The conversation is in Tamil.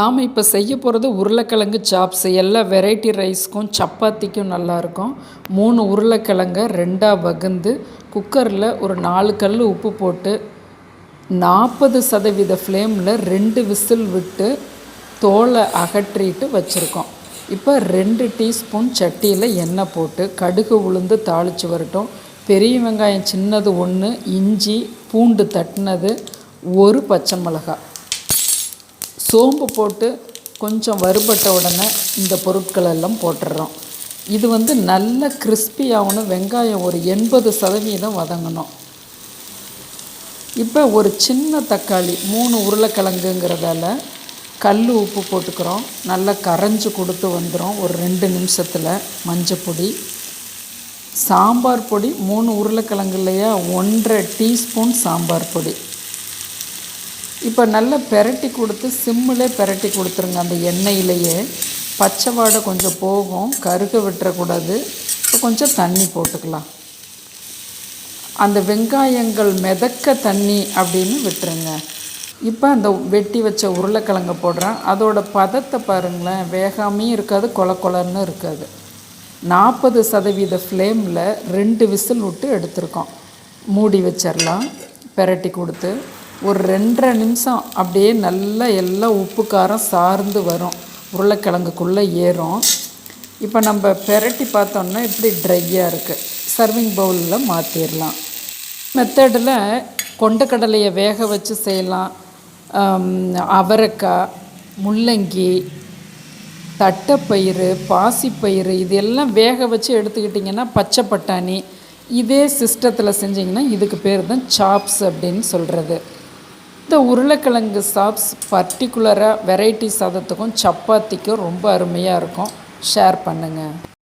நாம் இப்போ செய்ய போகிறது உருளைக்கிழங்கு சாப்ஸ் எல்லா வெரைட்டி ரைஸ்க்கும் சப்பாத்திக்கும் நல்லாயிருக்கும். மூணு உருளைக்கிழங்கை ரெண்டாக வகுந்து குக்கரில் ஒரு நாலு கல் உப்பு போட்டு நாற்பது சதவீத ஃப்ளேமில் ரெண்டு விசில் விட்டு தோலை அகற்றிட்டு வச்சுருக்கோம். இப்போ ரெண்டு டீஸ்பூன் சட்டியில் எண்ணெய் போட்டு கடுகு உளுந்து தாளித்து வரட்டும். பெரிய வெங்காயம் சின்னது ஒன்று இஞ்சி பூண்டு தட்டினது ஒரு பச்சை மிளகாய். சோம்பு போட்டு கொஞ்சம் வறுபட்ட உடனே இந்த பொருட்கள் எல்லாம் போட்டுடுறோம். இது வந்து நல்ல கிறிஸ்பியாகணும் ஆகணும் வெங்காயம் ஒரு எண்பது சதவீதம் வதங்கணும். இப்போ ஒரு சின்ன தக்காளி மூணு உருளைக்கிழங்குங்கிறதால கல் உப்பு போட்டுக்கிறோம். நல்லா கரைஞ்சி கொடுத்து வந்துடும் ஒரு ரெண்டு நிமிஷத்தில். மஞ்சப்பொடி சாம்பார் பொடி மூணு உருளைக்கிழங்கு இல்லையா ஒன்றரை டீஸ்பூன் சாம்பார் பொடி. இப்போ நல்லா பெரட்டி கொடுத்து சிம்மிலே பெரட்டி கொடுத்துருங்க. அந்த எண்ணெயிலேயே பச்சை வாடை கொஞ்சம் போகும். கருக விட்டுறக்கூடாது. இப்போ கொஞ்சம் தண்ணி போட்டுக்கலாம். அந்த வெங்காயங்கள் மிதக்க தண்ணி அப்படின்னு விட்டுருங்க. இப்போ அந்த வெட்டி வச்ச உருளைக்கிழங்க போடுறேன். அதோட பதத்தை பாருங்களேன். வேகாமையும் இருக்காது கொல கொலன்னு இருக்காது. நாற்பது சதவீத ஃப்ளேமில் ரெண்டு விசில் விட்டு எடுத்திருக்கோம். மூடி வச்சிடலாம். பெரட்டி கொடுத்து ஒரு ரெண்டரை நிமிஷம் அப்படியே நல்லா எல்லாம் உப்பு காரம் சார்ந்து வரும். உருளைக்கிழங்குக்குள்ளே ஏறும். இப்போ நம்ம பெரட்டி பார்த்தோம்னா இப்படி ட்ரையாக இருக்குது சர்விங் பவுலில் மாற்றிடலாம் மெத்தடில் கொண்டக்கடலையை வேக வச்சு செய்யலாம். அவரைக்காய் முள்ளங்கி தட்டைப்பயிறு பாசிப்பயிறு இது எல்லாம் வேக வச்சு எடுத்துக்கிட்டிங்கன்னா பச்சை பட்டாணி. இதே சிஸ்டத்தில் செஞ்சிங்கன்னா இதுக்கு பேர் தான் சாப்ஸ் அப்படின்னு சொல்கிறது இந்த உருளைக்கிழங்கு சாப்ஸ் பர்டிகுலராக வெரைட்டி சாதத்துக்கும் சப்பாத்திக்கும் ரொம்ப அருமையாக இருக்கும். ஷேர் பண்ணுங்கள்